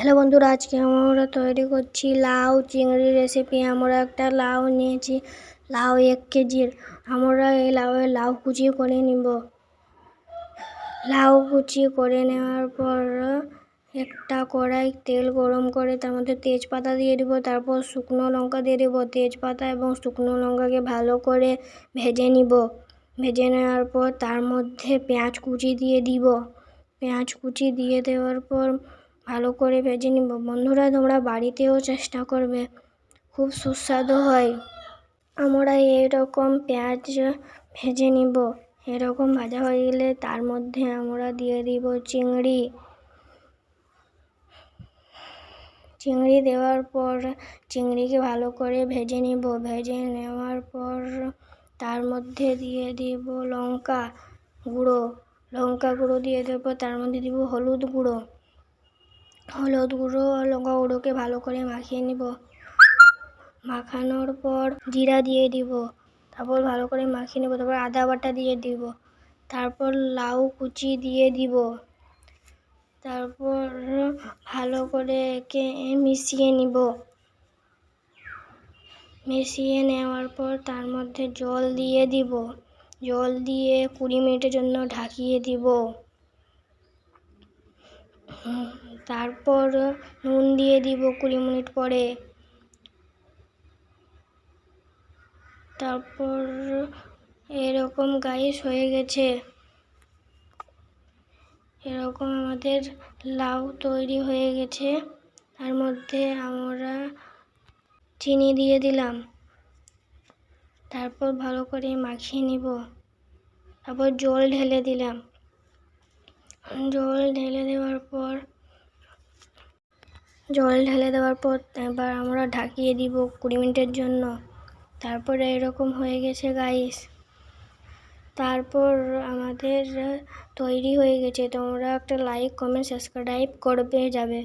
Hello বন্ধুরা, আজকে আমরা তৈরি করছি লাউ চিংড়ি রেসিপি আমরা একটা লাউ নিয়েছি, লাউ এক কেজির আমরা এই লাউয়ের লাউ কুচি করে নিব। লাউ কুচি করে নেওয়ার পর একটা কড়াই তেল গরম করে তার মধ্যে তেজপাতা দিয়ে দিব, তারপর শুকনো লঙ্কা দিয়ে দেবো। তেজপাতা এবং শুকনো লঙ্কাকে ভালো করে ভেজে নিব। ভেজে নেওয়ার পর তার মধ্যে পেঁয়াজ কুচি দিয়ে দিব। পেঁয়াজ কুচি দিয়ে দেওয়ার পর ভালো করে ভেজে নিব। বন্ধুরা, তোমরা বাড়িতেও চেষ্টা করবে। খুব সুস্বাদু হয়। আমরা এরকম পেঁয়াজ ভেজে নিব। এরকম ভাজা হয়ে গেলে তার মধ্যে আমরা দিয়ে দিব চিংড়ি। চিংড়ি দেওয়ার পর চিংড়িকে ভালো করে ভেজে নিব। ভেজে নেওয়ার পর তার মধ্যে দিয়ে দিব লঙ্কা গুঁড়ো। লঙ্কা গুঁড়ো দিয়ে দেবো। তার মধ্যে দিব হলুদ গুঁড়ো। হলুদ গুঁড়ো আর লঙ্কা গুঁড়োকে ভালো করে মাখিয়ে নিব। মাখানোর পর জিরা দিয়ে দিব। তারপর ভালো করে মাখিয়ে নেব। তারপর আদা বাটা দিয়ে দিব। তারপর লাউ কুচি দিয়ে দিব। তারপর ভালো করে একে মিশিয়ে নিব। মিশিয়ে নেওয়ার পর তার মধ্যে জল দিয়ে দিব। জল দিয়ে কুড়ি মিনিটের জন্য ঢাকিয়ে দিব। তারপর নুন দিয়ে দিব কুড়ি মিনিট পরে। তারপর এরকম গাইস হয়ে গেছে। এরকম আমাদের লাউ তৈরি হয়ে গেছে। তার মধ্যে আমরা চিনি দিয়ে দিলাম। তারপর ভালো করে মাখিয়ে নিব। তারপর জল ঢেলে দিলাম। জল ঢেলে দেওয়ার পর, জল ঢেলে দেওয়ার পর এবার আমরা ঢাকিয়ে দিব কুড়ি মিনিটের জন্য। তারপরে এরকম হয়ে গেছে গাইস তারপর আমাদের তৈরি হয়ে গেছে। তোমরা একটা লাইক কমেন্ট সাবস্ক্রাইব করবে যাবে।